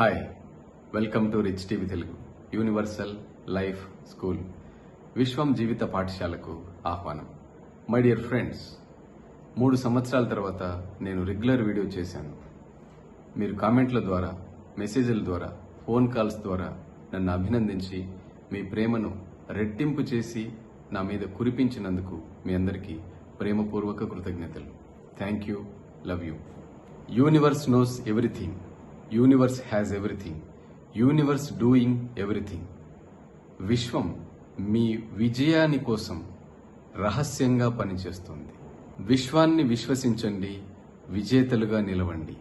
Hi welcome to Rich TV Telugu universal life school విశ్వం జీవిత పాఠశాలకు ఆహ్వానం మై డియర్ ఫ్రెండ్స్ మూడు సంవత్సరాల తర్వాత నేను రెగ్యులర్ వీడియో చేశాను. మీరు కామెంట్ల ద్వారా మెసేజ్ల ద్వారా ఫోన్ కాల్స్ ద్వారా నన్ను అభినందించి మీ ప్రేమను రెట్టింపు చేసి నా మీద కురిపించినందుకు మీ అందరికీ ప్రేమపూర్వక కృతజ్ఞతలు. Thank you love you universe knows everything universe has everything universe doing everything విశ్వం మీ విజయాని కోసం రహస్యంగా పనిచేస్తుంది. విశ్వాన్ని విశ్వసించండి విజేతలుగా నిలవండి.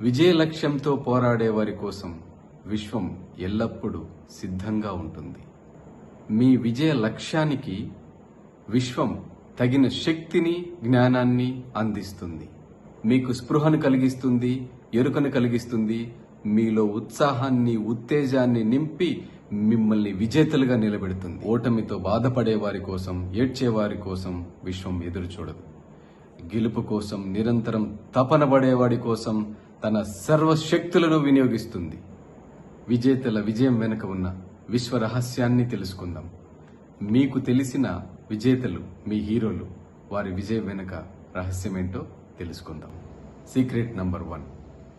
విజయ లక్ష్యంతో పోరాడే వారి కోసం విశ్వం ఎల్లప్పుడూ సిద్ధంగా ఉంటుంది. మీ విజయ లక్ష్యానికి విశ్వం తగిన శక్తిని జ్ఞానాన్ని అందిస్తుంది. మీకు స్పృహను కలిగిస్తుంది ఎరుకను కలిగిస్తుంది. మీలో ఉత్సాహాన్ని ఉత్తేజాన్ని నింపి మిమ్మల్ని విజేతలుగా నిలబెడుతుంది. ఓటమితో బాధపడే వారి కోసం ఏడ్చే వారి కోసం విశ్వం ఎదురు చూడదు గెలుపు కోసం నిరంతరం తపన పడేవాడి కోసం తన సర్వశక్తులను వినియోగిస్తుంది. విజేతల విజయం వెనుక ఉన్న విశ్వ రహస్యాన్ని తెలుసుకుందాం. మీకు తెలిసిన విజేతలు మీ హీరోలు వారి విజయం వెనుక రహస్యమేంటో తెలుసుకుందాం. Secret number one.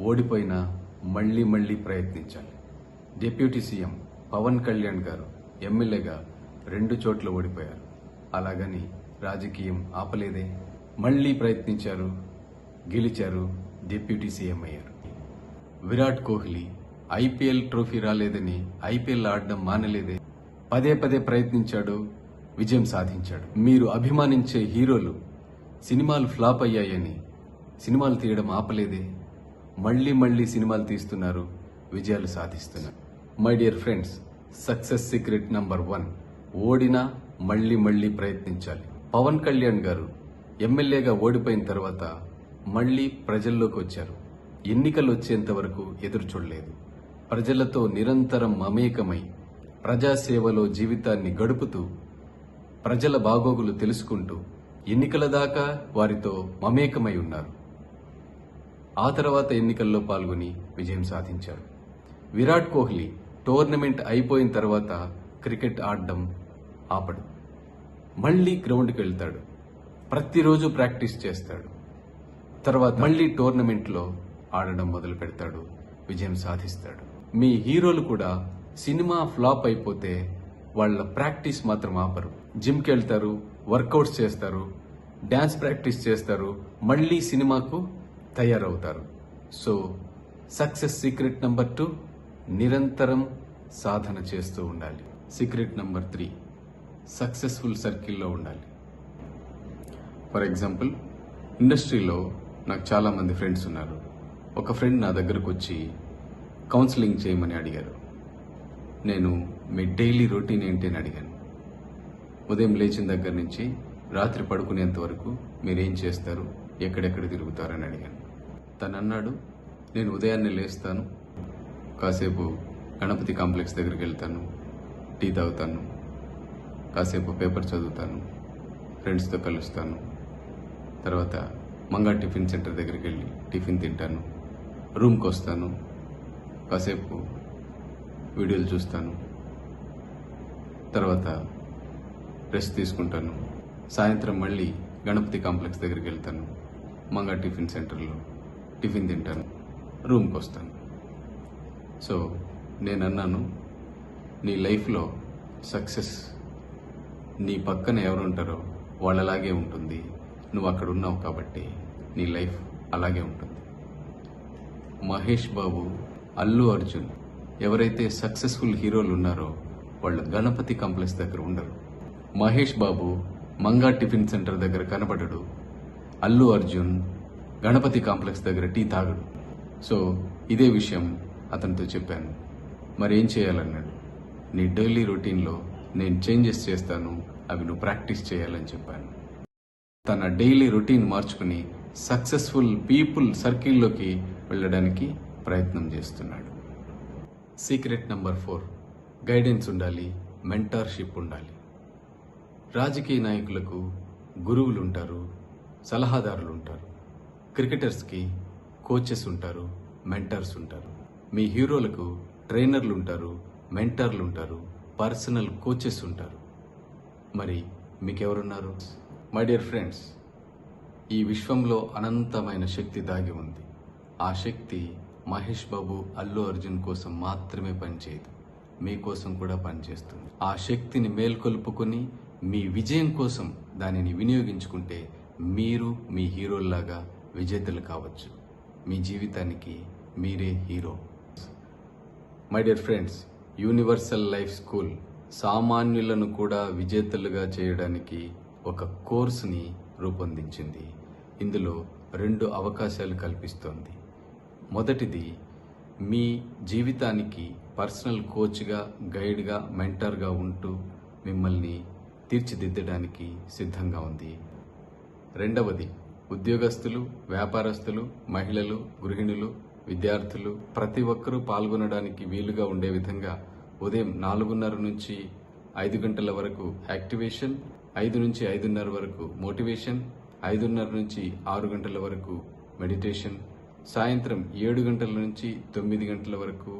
ఓడిపోయినా మళ్ళీ మళ్ళీ ప్రయత్నించాలి. డిప్యూటీ సీఎం పవన్ కళ్యాణ్ గారు ఎమ్మెల్యేగా రెండు చోట్ల ఓడిపోయారు. అలాగని రాజకీయం ఆపలేదే. మళ్ళీ ప్రయత్నించారు గెలిచారు డిప్యూటీ సీఎం అయ్యారు. విరాట్ కోహ్లీ ఐపీఎల్ ట్రోఫీ రాలేదని ఐపీఎల్ ఆడడం మానలేదే. పదే పదే ప్రయత్నించాడు విజయం సాధించాడు. మీరు అభిమానించే హీరోలు సినిమాలు ఫ్లాప్ అయ్యాయని సినిమాలు తీయడం ఆపలేదే. మళ్ళీ మళ్ళీ సినిమాలు తీస్తున్నారు విజయాలు సాధిస్తున్నారు. My dear friends success secret number one ఓడినా మళ్ళీ మళ్ళీ ప్రయత్నించాలి. పవన్ కళ్యాణ్ గారు ఎమ్మెల్యేగా ఓడిపోయిన తర్వాత మళ్ళీ ప్రజల్లోకి వచ్చారు. ఎన్నికలు వచ్చేంత వరకు ఎదురు చూడలేదు. ప్రజలతో నిరంతరం మమేకమై ప్రజాసేవలో జీవితాన్ని గడుపుతూ ప్రజల బాగోగులు తెలుసుకుంటూ ఎన్నికల దాకా వారితో మమేకమై ఉన్నారు. ఆ తర్వాత ఎన్నికల్లో పాల్గొని విజయం సాధించారు విరాట్ కోహ్లీ టోర్నమెంట్ అయిపోయిన తర్వాత క్రికెట్ ఆడడం ఆపడు. మళ్ళీ గ్రౌండ్కి వెళ్తాడు. ప్రతిరోజు ప్రాక్టీస్ చేస్తాడు. తర్వాత మళ్ళీ టోర్నమెంట్లో ఆడడం మొదలు పెడతాడు. విజయం సాధిస్తాడు. మీ హీరోలు కూడా సినిమా ఫ్లాప్ అయిపోతే వాళ్ళ ప్రాక్టీస్ మాత్రం ఆపరు. జిమ్కి వెళ్తారు వర్కౌట్స్ చేస్తారు డ్యాన్స్ ప్రాక్టీస్ చేస్తారు మళ్ళీ సినిమాకు తయారవుతారు. So success secret number two నిరంతరం సాధన చేస్తూ ఉండాలి. సీక్రెట్ నంబర్ త్రీ సక్సెస్ఫుల్ సర్కిల్లో ఉండాలి. ఫర్ ఎగ్జాంపుల్ ఇండస్ట్రీలో నాకు చాలామంది ఫ్రెండ్స్ ఉన్నారు. ఒక ఫ్రెండ్ నా దగ్గరకు వచ్చి కౌన్సిలింగ్ చేయమని అడిగారు. నేను మీ డైలీ రొటీన్ ఏంటి అని అడిగాను. ఉదయం లేచిన దగ్గర నుంచి రాత్రి పడుకునేంత వరకు మీరేం చేస్తారు? ఎక్కడెక్కడ తిరుగుతారని అడిగాను. తను అన్నాడు నేను ఉదయాన్నే లేస్తాను కాసేపు గణపతి కాంప్లెక్స్ దగ్గరికి వెళ్తాను టీ తాగుతాను కాసేపు పేపర్ చదువుతాను ఫ్రెండ్స్తో కలుస్తాను తర్వాత మంగా టిఫిన్ సెంటర్ దగ్గరికి వెళ్ళి టిఫిన్ తింటాను రూమ్కి వస్తాను కాసేపు వీడియోలు చూస్తాను తర్వాత రెస్ట్ తీసుకుంటాను సాయంత్రం మళ్ళీ గణపతి కాంప్లెక్స్ దగ్గరికి వెళ్తాను మంగా టిఫిన్ సెంటర్లో. టిఫిన్ తింటాను రూమ్కి వస్తాను సో నేను అన్నాను నీ లైఫ్లో సక్సెస్ నీ పక్కన ఎవరు ఉంటారో వాళ్ళలాగే ఉంటుంది. నువ్వు అక్కడ ఉన్నావు కాబట్టి నీ లైఫ్ అలాగే ఉంటుంది. మహేష్ బాబు అల్లు అర్జున్ ఎవరైతే సక్సెస్ఫుల్ హీరోలు ఉన్నారో వాళ్ళు గణపతి కాంప్లెక్స్ దగ్గర ఉండరు. మహేష్ బాబు మంగా టిఫిన్ సెంటర్ దగ్గర కనబడడు. అల్లు అర్జున్ గణపతి కాంప్లెక్స్ దగ్గర టీ తాగడు. సో ఇదే విషయం అతనితో చెప్పాను. మరి ఏం చేయాలన్నాడు. నీ డైలీ రొటీన్లో నేను చేంజెస్ చేస్తాను అవి నువ్వు ప్రాక్టీస్ చేయాలని చెప్పాను. తన డైలీ రొటీన్ మార్చుకుని సక్సెస్ఫుల్ పీపుల్ సర్కిల్లోకి వెళ్ళడానికి ప్రయత్నం చేస్తున్నాడు. Secret number four. గైడెన్స్ ఉండాలి మెంటార్షిప్ ఉండాలి. రాజకీయ నాయకులకు గురువులు ఉంటారు సలహాదారులు ఉంటారు క్రికెటర్స్కి కోచెస్ ఉంటారు మెంటర్స్ ఉంటారు. మీ హీరోలకు ట్రైనర్లు ఉంటారు మెంటర్లు ఉంటారు పర్సనల్ కోచెస్ ఉంటారు. మరి మీకెవరున్నారు? మై డియర్ ఫ్రెండ్స్ ఈ విశ్వంలో అనంతమైన శక్తి దాగి ఉంది. ఆ శక్తి మహేష్ బాబు అల్లు అర్జున్ కోసం మాత్రమే పనిచేయదు. మీకోసం కూడా పనిచేస్తుంది. ఆ శక్తిని మేల్కొల్పుకొని మీ విజయం కోసం దానిని వినియోగించుకుంటే మీరు మీ హీరోల్లాగా విజేతలు కావచ్చు. మీ జీవితానికి మీరే hero. My dear friends universal life school సామాన్యులను కూడా విజేతలుగా చేయడానికి ఒక కోర్సుని రూపొందించింది. ఇందులో రెండు అవకాశాలు కల్పిస్తోంది. మొదటిది మీ జీవితానికి పర్సనల్ కోచ్గా గైడ్గా మెంటర్గా ఉంటూ మిమ్మల్ని తీర్చిదిద్దడానికి సిద్ధంగా ఉంది. రెండవది ఉద్యోగస్తులు వ్యాపారస్తులు మహిళలు గృహిణులు విద్యార్థులు ప్రతి ఒక్కరూ పాల్గొనడానికి వీలుగా ఉండే విధంగా ఉదయం నాలుగున్నర నుంచి ఐదు గంటల వరకు యాక్టివేషన్ ఐదు నుంచి ఐదున్నర వరకు మోటివేషన్ ఐదున్నర నుంచి ఆరు గంటల వరకు మెడిటేషన్ సాయంత్రం ఏడు గంటల నుంచి తొమ్మిది గంటల వరకు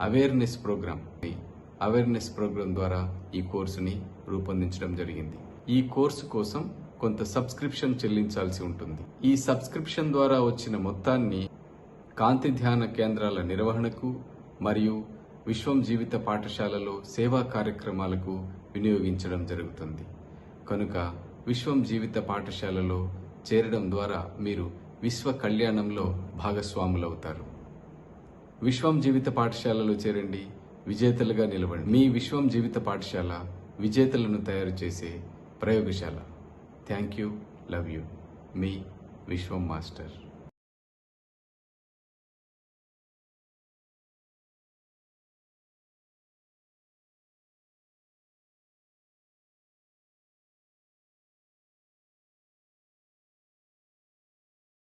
అవేర్నెస్ ప్రోగ్రామ్ అవేర్నెస్ ప్రోగ్రాం ద్వారా ఈ కోర్సుని రూపొందించడం జరిగింది. ఈ కోర్సు కోసం కొంత సబ్స్క్రిప్షన్ చెల్లించాల్సి ఉంటుంది. ఈ సబ్స్క్రిప్షన్ ద్వారా వచ్చిన మొత్తాన్ని కాంతి ధ్యాన కేంద్రాల నిర్వహణకు మరియు విశ్వం జీవిత పాఠశాలలో సేవా కార్యక్రమాలకు వినియోగించడం జరుగుతుంది. కనుక విశ్వం జీవిత పాఠశాలలో చేరడం ద్వారా మీరు విశ్వ కళ్యాణంలో భాగస్వాములవుతారు. విశ్వం జీవిత పాఠశాలలో చేరండి విజేతలుగా నిలవండి. మీ విశ్వం జీవిత పాఠశాల విజేతలను తయారు చేసే ప్రయోగశాల. థ్యాంక్ యూ లవ్ యూ మీ విశ్వం మాస్టర్